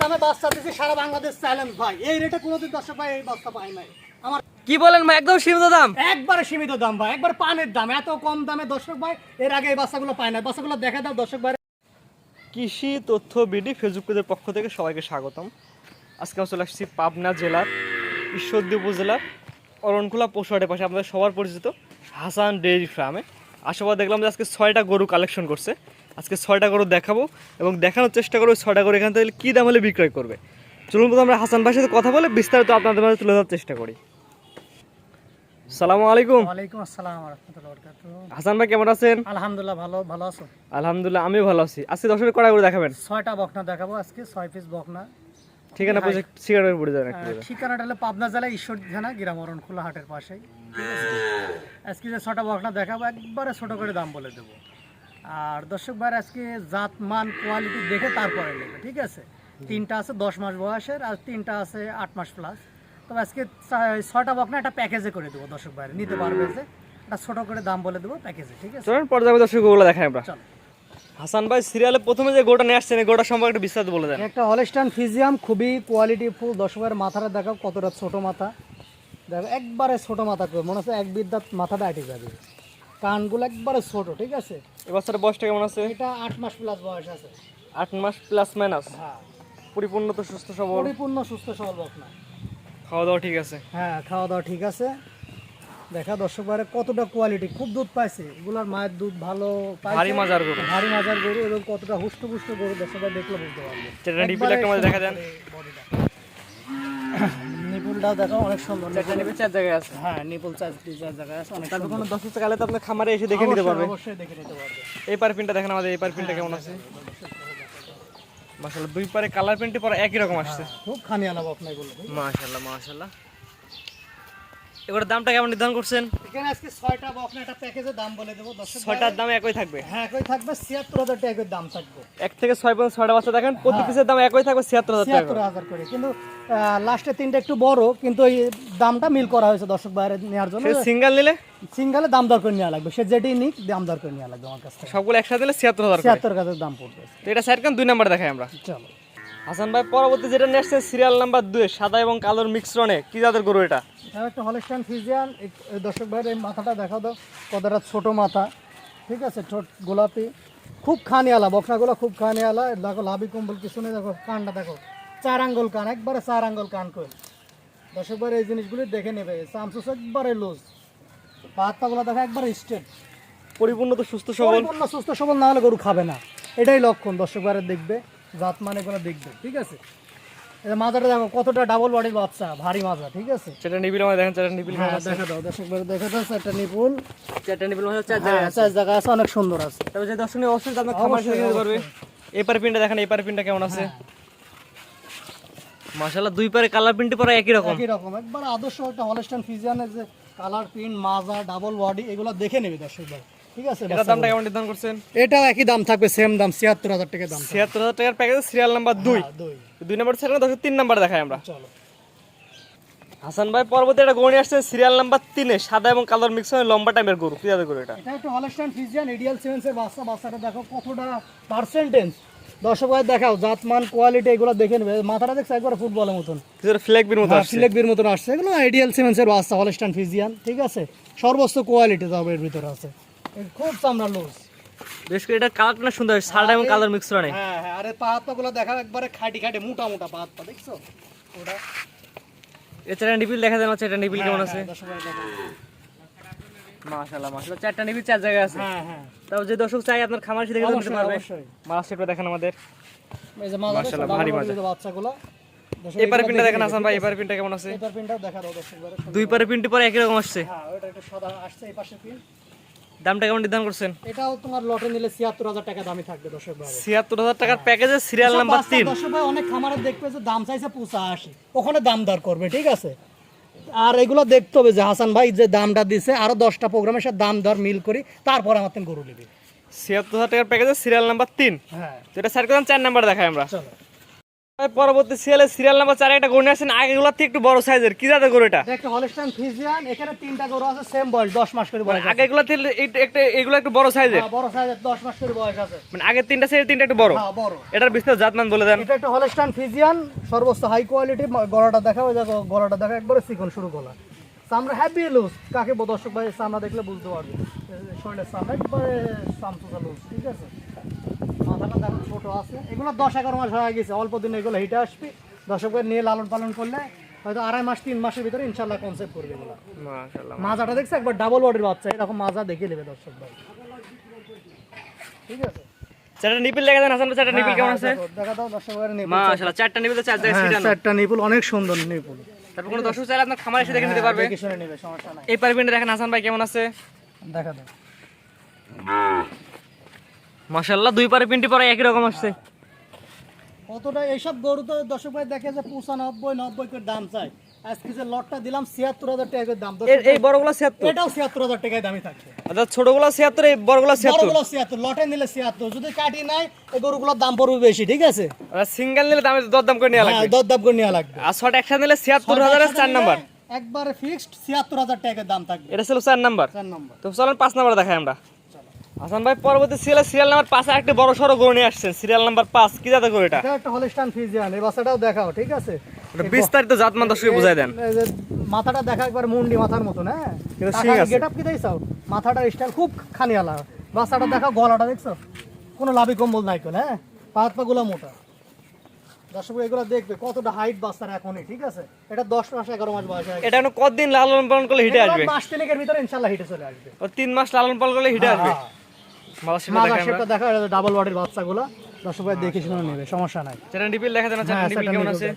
দামে সারা বাংলাদেশ চ্যালেঞ্জ ভাই। এই রেটে কোনোদিন দর্শক ভাই এই বাচ্চা পায় নাই। আমার কি বলেন ভাই একদম সীমিত দাম? একবারে সীমিত দাম ভাই একবার পানের দাম এত কম দামে দর্শক ভাই এর আগে এই বাচ্চাগুলো পায় না বাচ্চাগুলো দেখা দাও দর্শক ভাই। কৃষি তথ্য বিডি ফেসবুক পেজের পক্ষ থেকে সবাইকে স্বাগতম। আজকে আমরা চলে আসছি পাবনা জেলার ঈশ্বরদী উপজেলার অরণকুলা পশুহাটের পাশে আমাদের সবার পরিচিত হাসান ডেইরি ফার্মে। আশাবাদ দেখলাম যে আজকে ছয়টা গরু কালেকশন করছে। আজকে ছয়টা গরু দেখাবো এবং দেখানোর চেষ্টা করব ছয়টা গরু এখান থেকে কী দাম হলে বিক্রয় করবে। চলুন প্রথমে আমরা হাসান ভাইয়ের সাথে কথা বলে বিস্তারিত আপনাদের মাঝে তুলে ধরার চেষ্টা করি। সালামু আলাইকুম। ওয়ালাইকুম আসসালাম রহমতুল্লাহ বরকাতুহ। হাসান ভাই কেমন আছেন? আলহামদুলিল্লাহ ভালো ভালো আছো? আলহামদুলিল্লাহ আমিও ভালো আছি। আজকে দর্শকের কটা গরু দেখাবেন? ছয়টা বকনা দেখাবো আজকে ছয় পিস বকনা। ঠিকানা পৌঁছে সিগারেট পড়ে যাবেন ঠিকানাটা হলো পাবনা জেলা থানা হাটের পাশেই। আজকে যে ছটা বকনা দেখাবো একবারে ছোট করে দাম বলে দেবো। আর দর্শক ভাই আজকে জাত মান কোয়ালিটি দেখে তারপরে নেবে ঠিক আছে? তিনটা আছে দশ মাস বয়সের আর তিনটা আছে আট মাস প্লাস তবে আজকে ছয়টা বকনা একটা প্যাকেজে করে দেবো দর্শক ভাই নিতে পারবে যে। একটা ছোট করে দাম বলে দেবো প্যাকেজে ঠিক আছে? চলেন পর্যায়ে দর্শক গরুগুলো দেখাই আমরা। চলো। হাসান ভাই সিরিয়ালে প্রথমে যে গোটা নিয়ে আসছেন গোটা সম্পর্কে একটু বিস্তারিত বলে দেন। একটা হলস্টান ফিজিয়াম খুবই কোয়ালিটি ফুল দর্শকের মাথাটা দেখো কতটা ছোট মাথা। দেখো একবারে ছোট মাথা করে মনে হচ্ছে এক বিদ্যাত মাথাটা আটে যাবে। কানগুলো একবারে ছোট ঠিক আছে? বাচ্চাটার বয়সটা কেমন আছে? এটা আট মাস প্লাস বয়স আছে। আট মাস প্লাস মাইনাস হ্যাঁ। পরিপূর্ণ তো সুস্থ সবল? পরিপূর্ণ সুস্থ সবল বকনা খাওয়া দাওয়া ঠিক আছে? হ্যাঁ খাওয়া দাওয়া ঠিক আছে। দেখা দর্শক বারে কতটা কোয়ালিটি খুব দুধ পাইছে। এগুলার মায়ের দুধ ভালো ভারী মাজার গরু। ভারী মাজার গরু এবং কতটা হুষ্ট পুষ্ট গরু দর্শক ভাই দেখলে বুঝতে পারবে ডিপিল একটা মধ্যে দেখা যান নিপুলটাও দেখো অনেক সুন্দর। চার জায়গায় আছে। হ্যাঁ নিপুল চার চার জায়গায় আছে অনেক তারপর কোনো দশ কালে তো আপনি খামারে এসে দেখে নিতে পারবে। অবশ্যই দেখে নিতে পারবে। এই পার পিনটা দেখেন আমাদের এই পারফিনটা কেমন আছে? মাশাআল্লাহ দুই পারে কালার প্রিন্টে পরে একই রকম আসছে। খুব মাশাআল্লাহ মাশাআল্লাহ। এগুলোর দামটা কেমন নির্ধারণ করছেন? এখানে আজকে ছয়টা একটা প্যাকেজের দাম বলে দেবো। দর্শক ছয়টার দাম একই থাকবে? হ্যাঁ একই থাকবে ছিয়াত্তর হাজার টাকার দাম থাকবে। এক থেকে ছয় পর্যন্ত ছয়টা বাচ্চা দেখেন প্রতি পিসের দাম একই থাকবে ছিয়াত্তর হাজার টাকা ছিয়াত্তর হাজার করে। কিন্তু লাস্টে তিনটা একটু বড় কিন্তু এই দামটা মিল করা হয়েছে দর্শক বাইরে নেওয়ার জন্য। সিঙ্গেল নিলে? সিঙ্গেলে দাম দর করে নেওয়া লাগবে। সে যেটি নিক দাম দর করে নেওয়া লাগবে আমার কাছ সবগুলো একসাথে নিলে ছিয়াত্তর হাজার ছিয়াত্তর হাজার দাম পড়বে। তো এটা সাইড কেন? দুই নাম্বার দেখাই আমরা। চলো। হাসান ভাই পরবর্তী যেটা নিয়ে আসছে সিরিয়াল নাম্বার দুই সাদা এবং কালোর মিক্সরনে কি জাতের গরু এটা? এটা একটা ফিজিয়ান। দর্শক ভাইয়ের এই মাথাটা দেখা দাও কতটা ছোট মাথা। ঠিক আছে ছোট গোলাপি। খুব বকনাগুলো খুব দেখো লাভি কম্বল কিছু নেই দেখো কানটা দেখো। চার আঙ্গুল কান একবারে চার আঙ্গুল কান দর্শক ভাইয়ের এই জিনিসগুলি দেখে নেবে। চামচুস একবারে লুজ পাত্তাগুলো দেখো একবারে স্ট্রেট পরিপূর্ণ তো সুস্থ সবল। পরিপূর্ণ সুস্থ সবল না হলে গরু খাবে না। এটাই লক্ষণ দর্শক ভাইয়ের দেখবে জাত মানে দেখবে। ঠিক আছে? মাজাটা দেখো কতটা ডাবল বডির বাচ্চা ভারী মাজা ঠিক আছে? সেটা নিবিল আমাদের দেখেন সেটা নিবিল হ্যাঁ দেখা দাও দর্শক ভাই দেখা যাচ্ছে একটা নিপুল চারটা নিবিল আমাদের চার হ্যাঁ চার জায়গা আছে অনেক সুন্দর আছে। তবে যে দর্শনীয় অবশ্যই আপনার খামার সাথে নিতে এই পার পিনটা দেখেন এই পার পিনটা কেমন আছে? মাশাআল্লাহ দুই পারে কালার প্রিন্টে পরে একই রকম। একই রকম। একবার আদর্শ একটা হলস্টাইন ফিজিয়ানের যে কালার প্রিন্ট মাজা ডাবল বডি এগুলো দেখে নেবে দর্শক ভাই ঠিক আছে এটার দামটা কেমন নির্ধারণ করছেন? এটাও একই দাম থাকবে সেম দাম ছিয়াত্তর হাজার টাকা দাম ছিয়াত্তর হাজার টাকার প্যাকেজ সিরিয়াল নাম্বার দুই। হ্যাঁ, দুই। দুই নম্বর ছেড়ে তিন নাম্বার দেখাই আমরা। চলো। হাসান ভাই পরবর্তী একটা গরু নিয়ে আসছে সিরিয়াল নাম্বার তিনে সাদা এবং কালার মিক্স লম্বা টাইমের গরু। কি জাতের গরু এটা? এটা একটা হলস্টাইন ফিজিয়ান এডিয়াল সিমেন্সের বাচ্চা বাচ্চাটা দেখো কতটা পার্সেন্টেজ দর্শক ভাই দেখাও জাতমান কোয়ালিটি এগুলো দেখে নেবে। মাথাটা দেখছ একবার ফুটবলের মতন? মতো আসছে। মতন আসছে। এগুলো আইডিয়াল সিমেন্সের বাচ্চা হলস্টাইন ঠিক আছে? সর্বোচ্চ কোয়ালিটি তবে এর ভিতরে আছে। খুব চামড়া লুজ বেশ করে এটা কালারটা সুন্দর সাদা এবং কালার মিক্স নেই। হ্যাঁ হ্যাঁ আরে পা হাতগুলো দেখা একবারে খাটি খাটি মোটা মোটা পা হাত পা দেখছ? ওটা। নিবিল দেখা যায় না? নিবিল কেমন আছে? হ্যাঁ, মাশাআল্লাহ মাশাআল্লাহ চারটা নিবিল চার জায়গায় আছে। হ্যাঁ হ্যাঁ। তাও যে দর্শক চাই আপনার খামার সাথে দেখে নিতে পারবে। মাছ দেখেন আমাদের। এই যে মাশাআল্লাহ, ভারী বাচ্চাগুলো। এপারে পিনটা দেখেন হাসান ভাই এপারে পিনটা কেমন আছে? এটার পিনটাও দেখা দাও দর্শক দুই পারে পিনটি পরে একই রকম আসছে। হ্যাঁ ওটা একটা সাদা আসছে এই পাশে পিন। দামটা কেমন নির্ধারণ করছেন? এটাও তোমার লটে নিলে ছিয়াত্তর হাজার টাকা দামি থাকবে দর্শক ভাই। ছিয়াত্তর হাজার টাকার প্যাকেজে সিরিয়াল নাম্বার তিন। দর্শক ভাই অনেক খামারে দেখবে যে দাম চাইছে আসি ওখানে দাম দর করবে ঠিক আছে? আর এগুলো দেখতে হবে যে হাসান ভাই যে দামটা দিছে আরও দশটা প্রোগ্রামের সাথে দাম দর মিল করি তারপর আমার গরু নিবি। ছিয়াত্তর হাজার টাকার প্যাকেজে সিরিয়াল নাম্বার তিন। হ্যাঁ। যেটা স্যার চার নাম্বার দেখাই আমরা। চলো। পরবর্তী সিরিয়ালে সিরিয়াল নাম্বার চারে একটা গরু নিয়ে আসছেন আগেগুলোর থেকে একটু বড় সাইজের কি জাতের গরু এটা? একটা হলস্টাইন ফিজিয়ান এখানে তিনটা গরু আছে সেম বয়স দশ মাস করে বয়স। আগেগুলো এই- একটা এগুলো একটু বড় সাইজের হ্যাঁ, বড় সাইজের দশ মাস করে বয়স আছে। মানে আগের তিনটা সাইজের তিনটা একটু বড়? হ্যাঁ বড়। এটার বিস্তার জাতমান বলে দেন। এটা একটা হলস্টাইন ফিজিয়ান সর্বোচ্চ হাই কোয়ালিটি গলাটা দেখা ওই দেখো গলাটা দেখা একবারে চিকন শুরু গলা। চামড়া হ্যাভি লুজ কাকে দর্শক ভাই চামড়া দেখলে বুঝতে পারবে শরীরের চামড়া একবারে চামচুচা লুজ ঠিক আছে? দেখো আছে। এগুলো দশ এগারো মাস হয়ে গেছে অল্প দিন এগুলো হিটে আসবে। দর্শক ভাই নিয়ে লালন পালন করলে হয়তো আড়াই মাস তিন মাসের ভিতরে ইনশাল্লাহ কনসেপ্ট করবে এগুলো। মাজাটা দেখছে? একবার ডাবল বডির বাচ্চা এরকম মাজা দেখে নেবে দর্শক ভাই। ঠিক আছে? চারটা নিপিল লেগে দেন হাসান ভাই, চারটা নিপিল হ্যাঁ, কেমন হ্যাঁ, আছে? দেখা দাও দর্শক ভাইয়ের নিপুল। মাশাআল্লাহ চারটা নিপিল চার জায়গায় হ্যাঁ, ছিটানো। চারটা নিপুল অনেক সুন্দর নিপুল। তারপর কোনো দর্শক চাইলে আপনার খামার এসে দেখে নিতে পারবে। দেখে শুনে নেবে সমস্যা নাই। এই পারবেনটা দেখেন হাসান ভাই কেমন আছে? দেখা দাও। মাশাআল্লাহ দুই পারে পিনটি পরে একই রকম আসছে। কতটা এইসব গরু তো দর্শক ভাই দেখে যে পঁচানব্বই নব্বই করে দাম চাই আজকে যে লটটা দিলাম ছিয়াত্তর হাজার টাকা দাম। এই বড়গুলো ছিয়াত্তর। এটাও ছিয়াত্তর হাজার টাকায় দামি থাকছে। অর্থাৎ ছোটগুলো ছিয়াত্তর এই বড়গুলো ছিয়াত্তর। বড়গুলো ছিয়াত্তর লটে নিলে ছিয়াত্তর। যদি কাটি নাই এই গরুগুলোর দাম পড়বে বেশি ঠিক আছে? সিঙ্গেল নিলে দামে দরদাম করে নেওয়া হ্যাঁ লাগবে। দর দাম করে নেওয়া লাগবে। আর শর্ট একসাথে নিলে ছিয়াত্তর হাজারের চার নাম্বার। একবারে ফিক্সড ছিয়াত্তর হাজার টাকার দাম থাকবে। এটা ছিল চার নাম্বার। চার নম্বর। তো চলেন পাঁচ নাম্বার দেখাই আমরা। হাসান ভাই পরবর্তী সিরিয়াল সিরিয়াল নাম্বার পাঁচে একটা বড় সড়ো গরু নিয়ে আসছেন। সিরিয়াল নাম্বার পাঁচ কি জাতের গরু এটা? একটা হলিস্টান ফিজিয়ান এই বাচ্চাটাও দেখাও ঠিক আছে? বিস্তারিত জাতমান দর্শক বুঝাই দেন। মাথাটা দেখা একবার মুন্ডি মাথার মতন হ্যাঁ? কিন্তু শিং আছে। গেট আপ কি দেখছ? মাথাটার স্টাইল খুব খানিয়ালা। বাচ্চাটা দেখা গলাটা দেখছ? কোনো লাভি কম্বল নাই কোন হ্যাঁ? পাত পা গুলো মোটা। দর্শক এগুলো দেখবে কতটা হাইট বাচ্চার এখনই ঠিক আছে? এটা দশ মাস এগারো মাস বয়স হয়ে এটা এখন কতদিন লালন পালন করলে হিটে আসবে? মাস তিনেকের ভিতরে ইনশাল্লাহ হিটে চলে আসবে। তিন মাস লালন পালন করলে হিটে আসবে? মালা সেটা মাজা দেখাই আমরা শেপটা দেখা ডাবল বডির বাচ্চাগুলো দর্শক ভাই দেখে শুনে নেবে সমস্যা নাই। চারটা নিপিল দেখা দেন চারটা হ্যাঁ, কেমন আছে?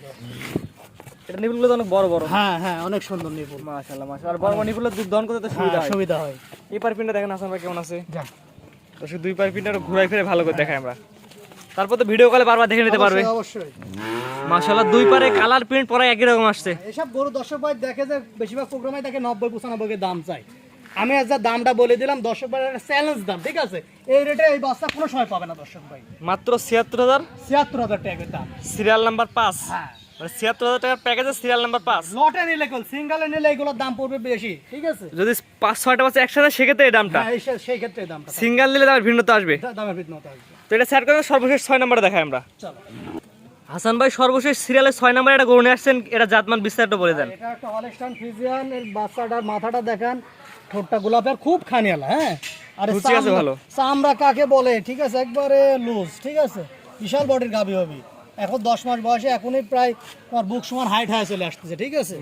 এটা নিপিলগুলো তো অনেক বড় বড়। হ্যাঁ হ্যাঁ অনেক সুন্দর নিপুল। মাশাআল্লাহ মাশাআল্লাহ। আর বড় বড় নিপিলের দুধ দহন করতে তো সুবিধা হ্যাঁ, হয়। সুবিধা হয়। এই পার দেখেন হাসান ভাই কেমন আছে? যা। দর্শক দুই পার ঘুরাই ফিরে ভালো করে দেখাই আমরা। তারপর তো ভিডিও কলে বারবার দেখে নিতে পারবে। অবশ্যই, মাশাআল্লাহ দুই পারে কালার প্রিন্ট পরে একই রকম আসছে। এসব গরু দর্শক ভাই দেখে যে বেশিরভাগ প্রোগ্রামে দেখে নব্বই পঁচানব্বই দাম চাই আমি আজ দামটা বলে দিলাম দর্শক ভাই চ্যালেঞ্জ দাম ঠিক আছে? এই রেটে এই বাচ্চা কোনো সময় পাবে না দর্শক ভাই। মাত্র ছিয়াত্তর হাজার? ছিয়াত্তর হাজার টাকার দাম। সিরিয়াল নাম্বার পাঁচ। হ্যাঁ। মানে ছিয়াত্তর হাজার টাকার প্যাকেজের সিরিয়াল নাম্বার পাঁচ। লটে নিলে কল সিঙ্গেলে নিলে এগুলোর দাম পড়বে বেশি ঠিক আছে? যদি পাঁচ ছয়টা বাচ্চা একসাথে সেক্ষেত্রে এই দামটা। হ্যাঁ এই সেই ক্ষেত্রে দামটা। সিঙ্গেল নিলে দামের ভিন্নতা আসবে। দামের ভিন্নতা আসবে। তো এটা স্যার করে সর্বশেষ ছয় নম্বরে দেখাই আমরা। চলো। হাসান ভাই সর্বশেষ সিরিয়ালে ছয় নম্বরে একটা গরু নিয়ে আসছেন এটা জাতমান বিস্তারিত বলে দেন। এটা একটা হলস্টাইন এর বাচ্চাটার মাথাটা দেখান। ঠোঁটটা গোলাপের খুব খানিয়ালা হ্যাঁ? আরে চামড়া- কাকে বলে? ঠিক আছে একবারে লুজ ঠিক আছে? বিশাল বডির গাবি হবে। এখন দশ মাস বয়সে এখনই প্রায় তোমার বুক সমান হাইট হয়ে চলে আসতেছে ঠিক আছে?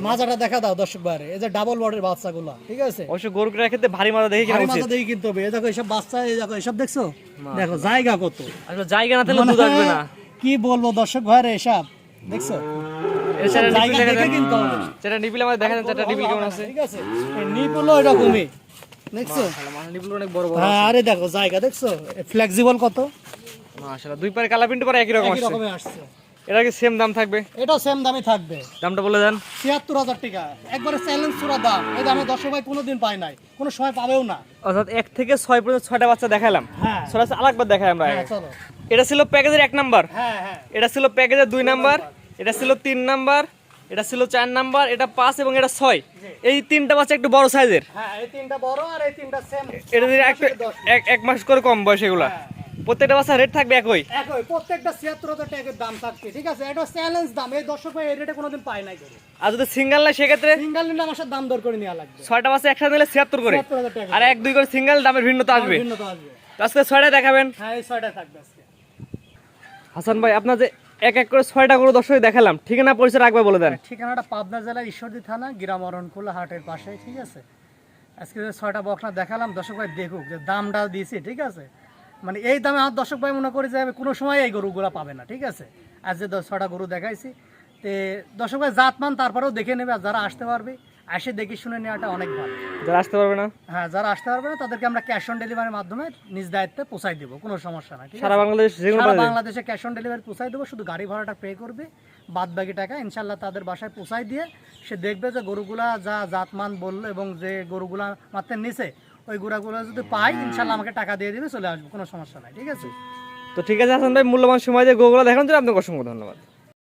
মাজাটা দেখা দাও দর্শক বাইরে এই যে ডাবল বডির বাচ্চাগুলো ঠিক আছে? অবশ্য গরু কেনার ক্ষেত্রে ভারী মাথা দেখে উচিত? মাথা দেখি কিনতে হবে। এই দেখো এসব বাচ্চা এই দেখো এসব দেখছ? দেখো জায়গা কত। আসলে জায়গা না থাকলে দুধ আসবে না। কি বলব দর্শক ভাইরে এসব দেখছ? এর নিপিল দেখে কিনতে হবে। চারটা নিপিল আমাদের দেখা দেন নিপিল কেমন আছে? ঠিক আছে। এই এরকমই। দেখছ? নিপিল অনেক বড় বড় হ্যাঁ আরে দেখো জায়গা দেখছ? ফ্লেক্সিবল কত? মাশাআল্লাহ দুই পারে কালা প্রিন্ট পরে একই রকম একই আসছে। আসছে। এটা কি সেম দাম থাকবে। এটাও সেম দামে থাকবে। দামটা বলে দেন। ছিয়াত্তর হাজার টাকা। একবারে চ্যালেঞ্জ পুরো দাম। এই দামে দশ ভাই কোনোদিন পাই নাই। কোনো সময় পাবেও না। অর্থাৎ এক থেকে ছয় পর্যন্ত ছয়টা বাচ্চা দেখালাম হ্যাঁ। দেখাই আমরা হ্যাঁ এটা ছিল প্যাকেজের এক নাম্বার। হ্যাঁ হ্যাঁ। এটা ছিল প্যাকেজের দুই নাম্বার। এটা ছিল তিন নাম্বার এটা ছিল চার নাম্বার এটা পাঁচ এবং এটা ছয়। এই তিনটা বাচ্চা একটু বড় সাইজের। হ্যাঁ এটা এক মাস করে কম বয়স এগুলা। প্রত্যেকটা বাচ্চা রেট থাকবে একই। একই প্রত্যেকটা ছিয়াত্তর হাজার টাকার দাম থাকছে ঠিক আছে? এটা চ্যালেঞ্জ দাম। এই দর্শক ভাই এই রেটে কোনোদিন পাই নাই করে আর যদি সিঙ্গেল নাই সেক্ষেত্রে সিঙ্গেল নিলে আমার দাম দর করে নেওয়া লাগবে। ছয়টা বাচ্চা একসাথে নিলে ছিয়াত্তর করে। আর এক দুই করে সিঙ্গেল দামের ভিন্নতা আসবে। ভিন্নতা আসবে। আজকে ছয়টা দেখাবেন। হ্যাঁ এই ছয়টা থাকবে আজকে। হাসান ভাই আপনার যে এক এক করে ছয়টা করে দর্শক দেখালাম। ঠিকানা, পরিচয় রাখবে বলে দেন। ঠিকানাটা পাবনা জেলার ঈশ্বরদী থানা গ্রাম অরণকুলা হাটের পাশে ঠিক আছে? আজকে যে ছয়টা বকনা দেখালাম, দর্শক ভাই দেখুক যে দামটা দিয়েছি, ঠিক আছে? মানে এই দামে আমার দর্শক ভাই মনে করি যে কোনো সময় এই গরুগুলো পাবে না, ঠিক আছে? আজ যে ছটা গরু দেখাইছি, তে দর্শক ভাই জাতমান তারপরেও দেখে নেবে, আর যারা আসতে পারবে আসে দেখে শুনে নেওয়াটা অনেক ভালো। যারা আসতে পারবে না? হ্যাঁ যারা আসতে পারবে না তাদেরকে আমরা ক্যাশ অন ডেলিভারির মাধ্যমে নিজ দায়িত্বে পৌঁছাই দেবো কোনো সমস্যা আছে সারা বাংলাদেশ সারা বাংলাদেশে ক্যাশ অন ডেলিভারি পৌঁছাই দেবো শুধু গাড়ি ভাড়াটা পে করবে বাদ বাকি টাকা ইনশাল্লাহ তাদের বাসায় পৌঁছাই দিয়ে সে দেখবে যে গরুগুলা যা জাতমান বলল এবং যে গরুগুলা মাত্র নিচে ওই গুড়াগুলো যদি পাই ইনশাল্লাহ আমাকে টাকা দিয়ে দিবে চলে আসব কোনো সমস্যা নাই ঠিক আছে? তো ঠিক আছে হাসান ভাই মূল্যবান সময় দিয়ে গোগুলো দেখানোর জন্য আপনাকে অসংখ্য ধন্যবাদ।